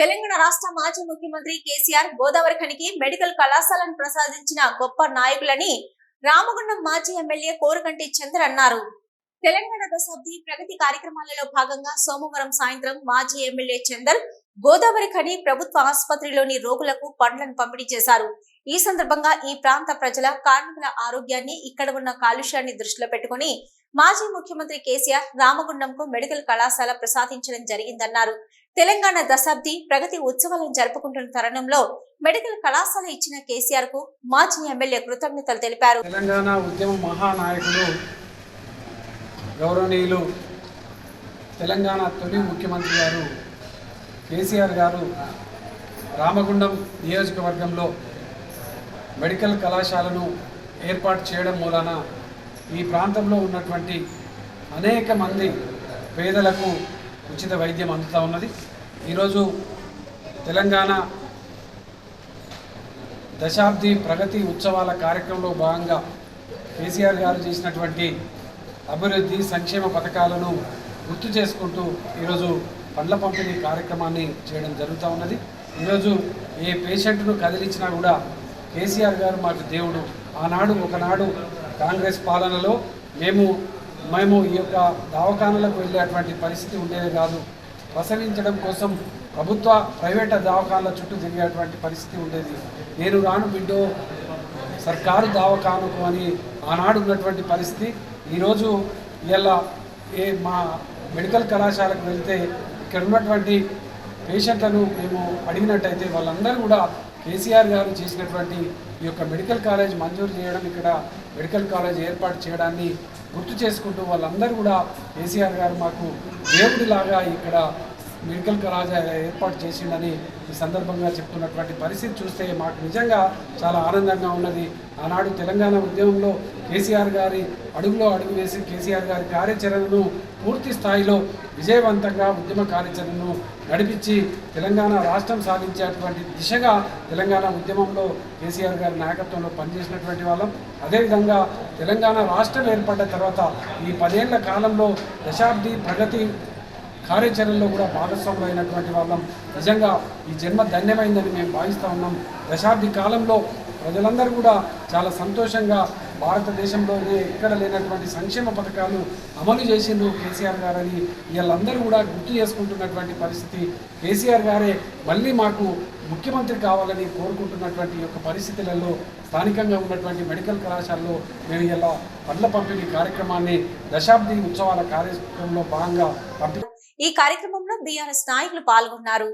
తెలంగాణ రాష్ట్ర మాజీ ముఖ్యమంత్రి కేసీఆర్ గోదావరి ఖనికి మెడికల్ కళాశాలను ప్రసాదించిన గొప్ప నాయకులని రామగుండం మాజీ ఎమ్మెల్యే కోరుకంటి చంద్ర అన్నారు. తెలంగాణ దశాబ్ది ప్రగతి కార్యక్రమాలలో భాగంగా సోమవారం సాయంత్రం మాజీ ఎమ్మెల్యే చందర్ గోదావరి ఖని ప్రభుత్వ ఆసుపత్రిలోని రోగులకు పండ్లను పంపిణీ చేశారు. ఈ సందర్భంగా ఈ ప్రాంత ప్రజల కార్మికుల ఆరోగ్యాన్ని ఇక్కడ ఉన్న కాలుష్యాన్ని దృష్టిలో పెట్టుకుని మాజీ ముఖ్యమంత్రి కేసీఆర్ రామగుండంకు మెడికల్ కళాశాల ప్రసాదించడం జరిగిందన్నారు. తెలంగాణ దశాబ్ది ప్రగతి ఉత్సవాలను జరుపుకుంటున్న తరుణంలో మెడికల్ కళాశాల ఇచ్చిన కేసీఆర్కు మాజీ ఎమ్మెల్యే కృతజ్ఞతలు తెలిపారు. తెలంగాణ ఉద్యమ మహానాయకులు గౌరవనీయులు తెలంగాణ తొలి ముఖ్యమంత్రి గారు కేసీఆర్ గారు రామగుండం నియోజకవర్గంలో మెడికల్ కళాశాలను ఏర్పాటు చేయడం మూలన ఈ ప్రాంతంలో ఉన్నటువంటి అనేక మంది పేదలకు ఉచిత వైద్యం అందుతూ ఉన్నది. ఈరోజు తెలంగాణ దశాబ్ది ప్రగతి ఉత్సవాల కార్యక్రమంలో భాగంగా కేసీఆర్ గారు చేసినటువంటి అభివృద్ధి సంక్షేమ పథకాలను గుర్తు చేసుకుంటూ ఈరోజు పండ్ల పంపిణీ కార్యక్రమాన్ని చేయడం జరుగుతూ ఉన్నది. ఈరోజు ఏ పేషెంట్ను కదిలించినా కూడా కేసీఆర్ గారు మాకు దేవుడు. ఆనాడు ఒకనాడు కాంగ్రెస్ పాలనలో మేము మేము ఈ యొక్క దవాఖానలకు వెళ్ళేటువంటి పరిస్థితి ఉండేది కాదు. ప్రసవించడం కోసం ప్రభుత్వ ప్రైవేట్ దవాఖానల చుట్టూ తిరిగేటువంటి పరిస్థితి ఉండేది. నేను రాను బిడ్డో సర్కారు దవాఖానకు అని ఆనాడు ఉన్నటువంటి పరిస్థితి. ఈరోజు ఇలా ఏ మా మెడికల్ కళాశాలకు వెళ్తే ఇక్కడ ఉన్నటువంటి పేషెంట్లను మేము అడిగినట్టయితే వాళ్ళందరూ కూడా కేసీఆర్ గారు చేసినటువంటి ఈ యొక్క మెడికల్ కాలేజ్ మంజూరు చేయడం ఇక్కడ మెడికల్ కాలేజ్ ఏర్పాటు చేయడాన్ని గుర్తు చేసుకుంటూ వాళ్ళందరూ కూడా కేసీఆర్ గారు మాకు దేవుడిలాగా ఇక్కడ మెడికల్ కళాశాల ఏర్పాటు చేసిండని ఈ సందర్భంగా చెప్తున్నటువంటి పరిస్థితి చూస్తే మాకు నిజంగా చాలా ఆనందంగా ఉన్నది. ఆనాడు తెలంగాణ ఉద్యమంలో కేసీఆర్ గారి అడుగులో అడుగు వేసి కేసీఆర్ గారి కార్యాచరణను పూర్తి స్థాయిలో విజయవంతంగా ఉద్యమ కార్యాచరణను నడిపించి తెలంగాణ రాష్ట్రం సాధించేటువంటి దిశగా తెలంగాణ ఉద్యమంలో కేసీఆర్ గారి నాయకత్వంలో పనిచేసినటువంటి వాళ్ళం. అదేవిధంగా తెలంగాణ రాష్ట్రం ఏర్పడ్డ తర్వాత ఈ పదేళ్ళ కాలంలో దశాబ్ది ప్రగతి కార్యాచరణలో కూడా భాగస్వాములు అయినటువంటి వాళ్ళం. నిజంగా ఈ జన్మ ధన్యమైందని మేము భావిస్తూ ఉన్నాం. దశాబ్ది కాలంలో ప్రజలందరూ కూడా చాలా సంతోషంగా భారతదేశంలోనే ఎక్కడ లేనటువంటి సంక్షేమ పథకాలు అమలు చేసిండ్రు కేసీఆర్ గారని. వీళ్ళందరూ కూడా గుర్తు చేసుకుంటున్నటువంటి పరిస్థితి. కేసీఆర్ గారే మళ్ళీ మాకు ముఖ్యమంత్రి కావాలని కోరుకుంటున్నటువంటి యొక్క పరిస్థితులలో స్థానికంగా ఉన్నటువంటి మెడికల్ కళాశాలలో మేము ఇలా పండ్ల పంపిణీ కార్యక్రమాన్ని దశాబ్ది ఉత్సవాల కార్యక్రమంలో భాగంగా పంపి ఈ కార్యక్రమంలో బీఆర్ఎస్ నాయకులు పాల్గొన్నారు.